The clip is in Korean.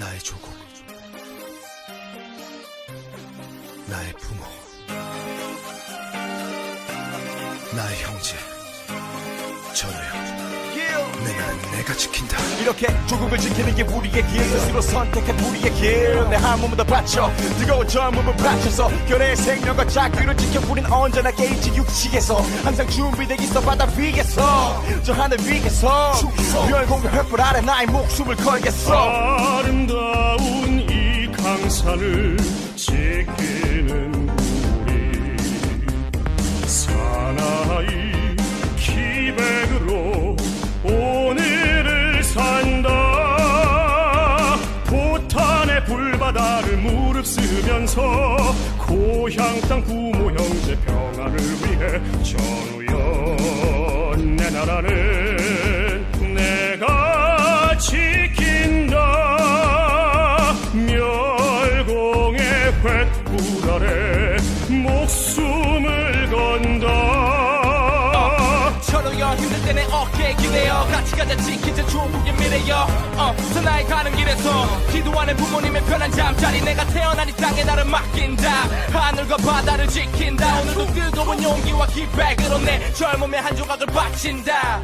나의 조국, 나의 부모, 나의 형제, 전우형. 내가 지킨다. 이렇게 조국을 지키는 게 우리의 길. 스스로 선택한 우리의 길내 한몸을 다 바쳐 뜨거운 젊음을 바쳐서 결의 생명과 자유를 지켜 우린 언제나 게이지 육식에서 항상 준비돼 있어 바다 위에서 저 하늘 위에서. 별공의 횃불 아래 나의 목숨을 걸겠어. 아름다운 이 강산을 지키는 우리 사나이 기백으로 불바다를 무릅쓰면서 고향 땅 부모 형제 평안을 위해 전우연 내 나라는 내가 지킨다. 멸공의 횃불 아래 목숨을 건다 저도요 힘들 때내 어깨에 기대어. 같이 가자 지키자 조국의 미래여. 어, 저 나의 가는 길에서 기도하는 부모님의 편한 잠자리. 내가 태어난 이 땅에 나를 맡긴다. 하늘과 바다를 지킨다. 오늘도 뜨거운 용기와 기백으로 내 젊음의 한 조각을 바친다